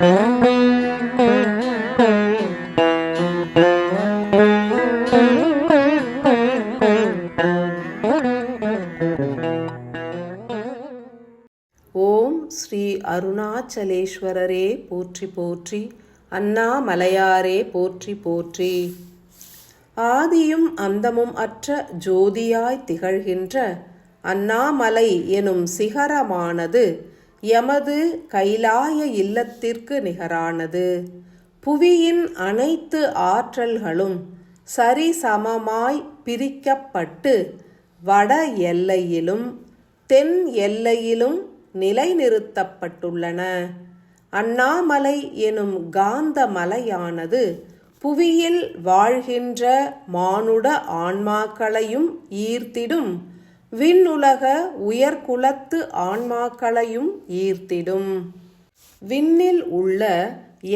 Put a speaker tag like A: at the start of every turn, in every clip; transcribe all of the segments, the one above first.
A: ஓம் ஸ்ரீ அருணாச்சலேஸ்வரரே போற்றி போற்றி அண்ணாமலையாரே போற்றி போற்றி. ஆதியும் அந்தமும் அற்ற ஜோதியாய் திகழ்கின்ற அண்ணாமலை எனும் சிகரமானது எமது கைலாய இல்லத்திற்கு நிகரானது. புவியின் அனைத்து ஆற்றல்களும் சரிசமமாய் பிரிக்கப்பட்டு வட எல்லையிலும் தென் எல்லையிலும் நிலைநிறுத்தப்பட்டுள்ளன. அண்ணாமலை எனும் காந்த மலையானது புவியில் வாழ்கின்ற மானுட ஆன்மாக்களையும் ஈர்த்திடும் விண்ணுலக உயர்குலத்து ஆன்மாக்களையும் ஈர்த்திடும். விண்ணில் உள்ள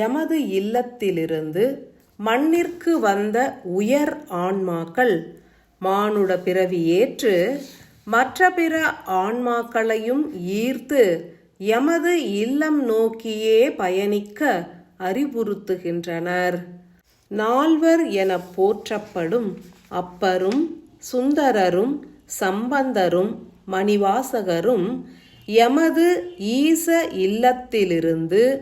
A: எமது இல்லத்திலிருந்து மண்ணிற்கு வந்த உயர் ஆன்மாக்கள் மானுட பிறவி ஏற்று மற்ற பிற ஆன்மாக்களையும் ஈர்த்து எமது இல்லம் நோக்கியே பயணிக்க அறிவுறுத்துகின்றனர். நால்வர் என போற்றப்படும் அப்பரும் சுந்தரரும் சம்பந்தரும் மணிவாசகரும் எமது ஈச இல்லத்திலிருந்து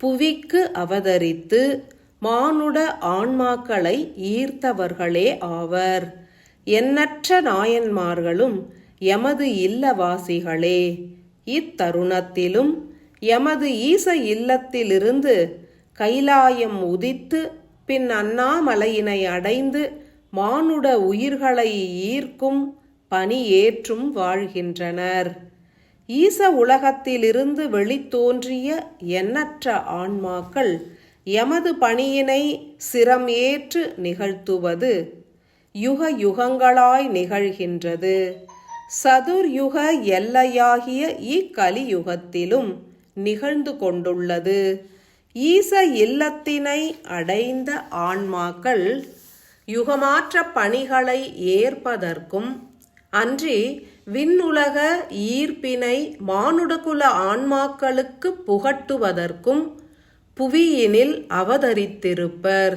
A: புவிக்கு அவதரித்து மானுட ஆன்மாக்களை ஈர்த்தவர்களே ஆவர். எண்ணற்ற நாயன்மார்களும் எமது இல்லவாசிகளே. இத்தருணத்திலும் எமது ஈச இல்லத்திலிருந்து கைலாயம் உதித்து பின் அண்ணாமலையினை அடைந்து மானுட உயிர்களை ஈர்க்கும் பணி ஏற்றும் வாழ்கின்றனர். ஈச உலகத்திலிருந்து வெளித்தோன்றிய எண்ணற்ற ஆன்மாக்கள் எமது பணியினை சிரம் ஏற்று நிகழ்த்துவது யுக யுகங்களாய் நிகழ்கின்றது. சதுர்யுக எல்லையாகிய இக்கலியுகத்திலும் நிகழ்ந்து கொண்டுள்ளது. ஈச இல்லத்தினை அடைந்த ஆன்மாக்கள் யுகமாற்ற பணிகளை ஏற்பதற்கும் அன்றி விண்ணுலக ஈர்ப்பினை மானுடகுல ஆன்மாக்களுக்கு புகட்டுவதற்கும் புவியினில் அவதரித்திருப்பர்.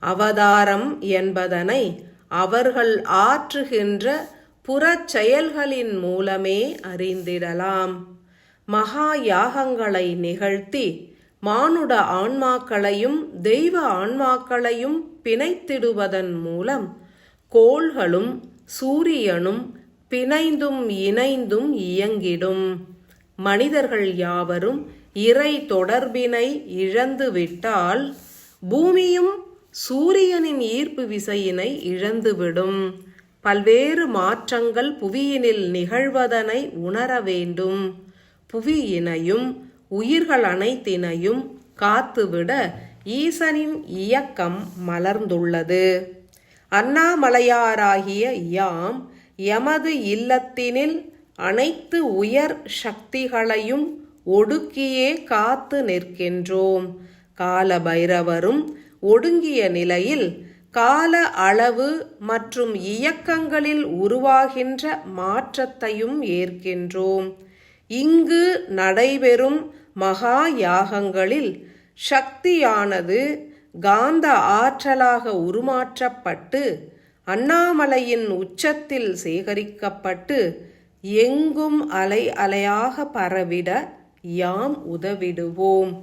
A: அவதாரம் என்பதனை அவர்கள் ஆற்றுகின்ற புறச் செயல்களின் மூலமே அறிந்திடலாம். மகா யாகங்களை நிகழ்த்தி மானுட ஆன்மாக்களையும் தெய்வ ஆன்மாக்களையும் பிணைத்திடுவதன் மூலம் கோள்களும் சூரியனும் பிணைந்தும் இணைந்தும் இயங்கிடும். மனிதர்கள் யாவரும் இறை தொடர்பினை இழந்துவிட்டால் பூமியும் சூரியனின் ஈர்ப்பு விசையினை இழந்துவிடும். பல்வேறு மாற்றங்கள் புவியினில் நிகழ்வதனை உணர வேண்டும். புவியினையும் உயிர்கள் அனைத்தினையும் காத்துவிட ஈசனின் இயக்கம் மலர்ந்துள்ளது. அண்ணாமலையாராகிய யாம் எமது இல்லத்தினில் அனைத்து உயர் சக்திகளையும் ஒடுக்கியே காத்து நிற்கின்றோம். கால பைரவரும் ஒடுங்கிய நிலையில் கால அளவு மற்றும் இயக்கங்களில் உருவாகின்ற மாற்றத்தையும் ஏற்கின்றோம். இங்கு நடைபெறும் மகா யாகங்களில் சக்தியானது காந்த ஆற்றலாக உருமாற்றப்பட்டு அண்ணாமலையின் உச்சத்தில் சேகரிக்கப்பட்டு எங்கும் அலை அலையாக பரவிட யாம் உதவிடுவோம்.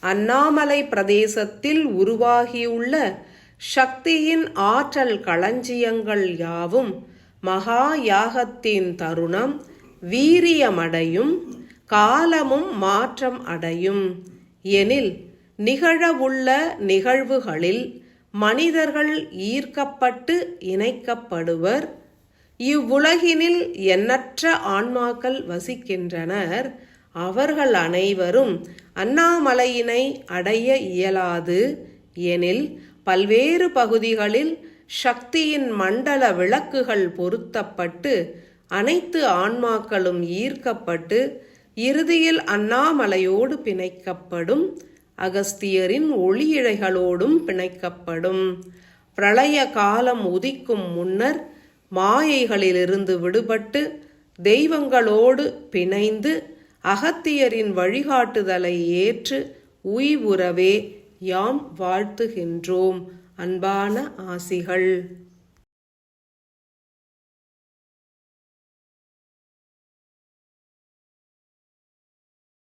A: அண்ணாமலை பிரதேசத்தில் உருவாகியுள்ள சக்தியின் ஆற்றல் களஞ்சியங்கள் யாவும் மகா யாகத்தின் தருணம் வீரியமடையும் காலமும் மாற்றம் அடையும். எனில் நிகழவுள்ள நிகழ்வுகளில் மனிதர்கள் ஈர்க்கப்பட்டு இணைக்கப்படுவர். இவ்வுலகினில் எண்ணற்ற ஆன்மாக்கள் வசிக்கின்றனர். அவர்கள் அனைவரும் அண்ணாமலையினை அடைய இயலாது. எனில் பல்வேறு பகுதிகளில் சக்தியின் மண்டல விளக்குகள் பொருத்தப்பட்டு அனைத்து ஆன்மாக்களும் ஈர்க்கப்பட்டு இறுதியில் அண்ணாமலையோடு பிணைக்கப்படும். அகஸ்தியரின் ஒளியிழைகளோடும் பிணைக்கப்படும். பிரளய காலம் உதிக்கும் முன்னர் மாயைகளிலிருந்து விடுபட்டு தெய்வங்களோடு பிணைந்து அகத்தியரின் வழிகாட்டுதலை ஏற்று உய்வுறவே யாம் வாழ்த்துகின்றோம் அன்பான ஆசிகள்.